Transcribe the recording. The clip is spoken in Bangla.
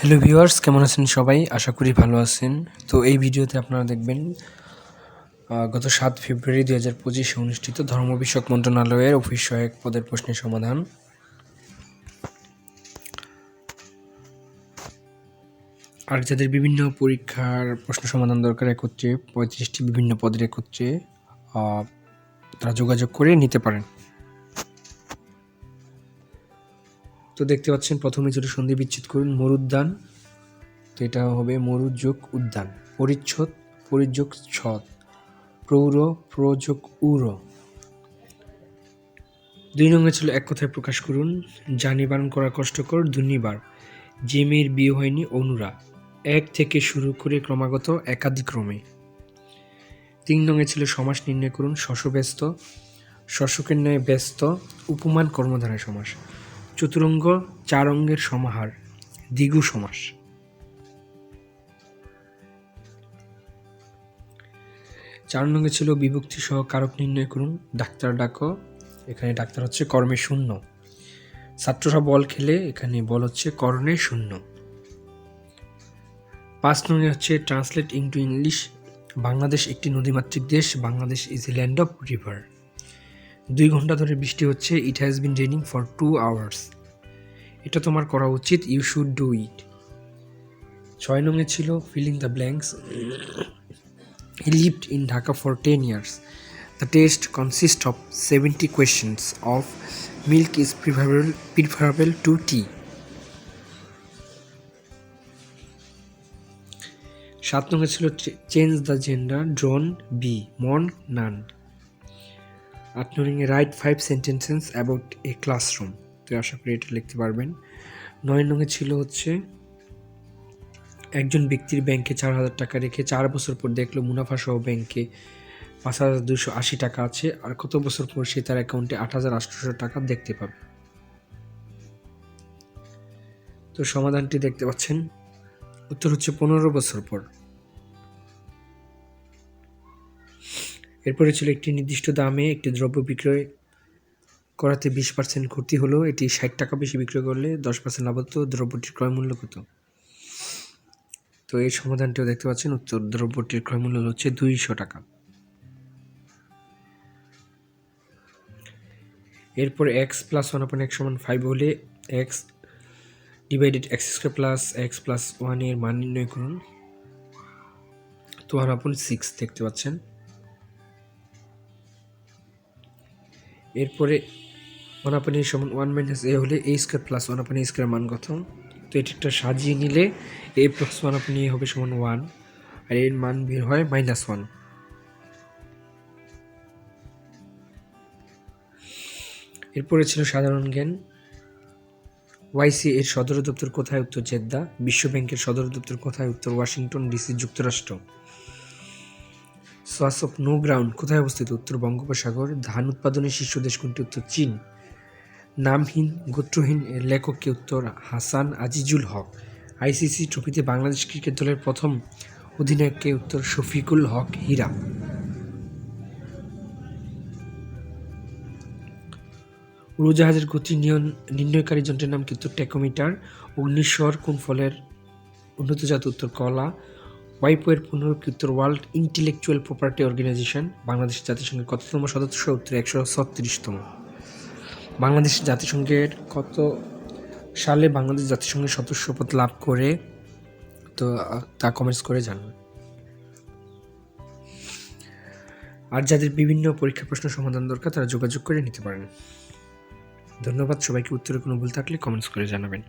হ্যালো ভিউয়ার্স কেমন আছেন সবাই? আশা করি ভালো আছেন। তো এই ভিডিওতে আপনারা দেখবেন গত সাত ফেব্রুয়ারি দুই হাজার পঁচিশে অনুষ্ঠিত ধর্ম বিষয়ক মন্ত্রণালয়ের অফিস সহায়ক পদের প্রশ্নের সমাধান। আর যাদের বিভিন্ন পরীক্ষার প্রশ্ন সমাধান দরকার একত্রে, পঁয়ত্রিশটি বিভিন্ন পদের একত্রে তারা যোগাযোগ করে নিতে পারেন। তো দেখতে পাচ্ছেন, প্রথমে ছিল সন্ধি বিচ্ছেদ করুন, মরুদ্যান। তো এটা হবে মরুযোগ উদ্যান, পরিচ্ছদ, পরিযোগ ছদ প্রৌর প্রযোগ উর দুই নম্বরে ছিল এক কথায় প্রকাশ করুন নিবারণ করা কষ্টকর দুর্নিবার যে মেয়ের বিয়ে হয়নি অনুরা, এক থেকে শুরু করে ক্রমাগত একাধিক্রমে তিন নঙে ছিল সমাস নির্ণয় করুন, শশব্যস্ত, শশকের ন্যায় ব্যস্ত, উপমান কর্মধারায় সমাস। চতুরঙ্গ চার অঙ্গের সমাহার, দ্বিগু সমাস। চার নঙ্গে ছিল বিভক্তি সহ কারক নির্ণয় করুন, ডাক্তার ডাকো, এখানে ডাক্তার হচ্ছে কর্মে শূন্য। ছাত্ররা বল খেলে, এখানে বল হচ্ছে কর্ণে শূন্য। পাঁচ নঙ্গে হচ্ছে ট্রান্সলেট ইনটু ইংলিশ, বাংলাদেশ একটি নদীমাতৃক দেশ, Bangladesh is a land of river. দুই ঘণ্টা ধরে বৃষ্টি হচ্ছে it has been raining for two hours এটা তোমার করা উচিত ইউ শুড ডু ইট ছয় নঙে ছিল filling the blanks he lived in Dhaka for ten years the test consist of seventy questions of milk is preferable preferable to tea সাত নঙে ছিল change the gender drone bee monk nun আট নং write five sentences about a classroom তো আশা করি এটা লিখতে পারবেন। নয় নঙে ছিল হচ্ছে, একজন ব্যক্তির ব্যাংকে চার হাজার টাকা রেখে চার বছর পর দেখল মুনাফা সহ ব্যাংকে পাঁচ হাজার দুশো আশি টাকা আছে। আর কত বছর পর সে তার অ্যাকাউন্টে আট হাজার আটশোশো টাকা দেখতে পাবে। তো সমাধানটি দেখতে পাচ্ছেন। উত্তর হচ্ছে পনেরো বছর পর। এরপরে ছিল একটি নির্দিষ্ট দামে একটি দ্রব্য বিক্রয় করাতে বিশ পার্সেন্ট ক্ষতি হলো। এটি ষাট টাকা বেশি বিক্রয় করলে দশ পার্সেন্ট লাভ হতো দ্রব্যটির ক্রয় মূল্য কত? তো এই সমাধানটিও দেখতে পাচ্ছেন। উত্তর, দ্রব্যটির ক্রয় মূল্য হচ্ছে দুইশো টাকা। এরপর এক্স প্লাস ওয়ান আপন এক্স সমান ফাইভ হলে X divided X square plus X plus ওয়ানের মান নির্ণয় করুন। তো ওয়ান আপন সিক্স দেখতে পাচ্ছেন। এরপরে ওয়ান আপন এ সমান ওয়ান মাইনাস এ হলে এ স্কোয়ার প্লাস ওয়ান আপন এ স্কোয়ার মান কত? তো এটা একটা সাজিয়ে নিলে এ প্লাস ওয়ান আপন এ হবে সমান ওয়ান আর এর মান বের হয় মাইনাস ওয়ান এরপরে ছিল সাধারণ জ্ঞান। ওয়াইসি এর সদর দপ্তর কোথায় উত্তর জেদ্দা? বিশ্ব ব্যাংকের সদর দপ্তর কোথায় উত্তর? ওয়াশিংটন ডিসি যুক্তরাষ্ট্র। সোয়াস অফ নো গ্রাউন্ড কোথায় অবস্থিত? উত্তর বঙ্গোপসাগর। ধান উৎপাদনের শীর্ষ দেশ কোনটি? উত্তর চীন। নামহীন, গোত্রহীন এর লেখককে উত্তর হাসান আজিজুল হক। আইসিসি ট্রফিতে বাংলাদেশ ক্রিকেট দলের প্রথম অধিনায়ককে উত্তর শফিকুল হক হীরা। উড়োজাহাজের গতি নির্ণয়কারী যন্ত্রের নাম কি? উত্তর টেকোমিটার অগ্নিস্বর কোন ফলের উন্নতজাত উত্তর কলা? ওয়াইপোয়ের পুনরূপ কি world intellectual property organization Bangladesh জাতিসংঘের কততম সদস্য? উত্তর একশো ছত্রিশতম। বাংলাদেশ জাতিসংঘের কত সালে বাংলাদেশ জাতিসংঘের সদস্যপদ লাভ করে? তো তা কমেন্টস করে জানান। আর যাদের বিভিন্ন পরীক্ষা প্রশ্ন সমাধান দরকার, তারা যোগাযোগ করে নিতে পারেন। ধন্যবাদ। সবাইকে উত্তরে কোনো ভুল থাকলে কমেন্টস করে জানাবেন।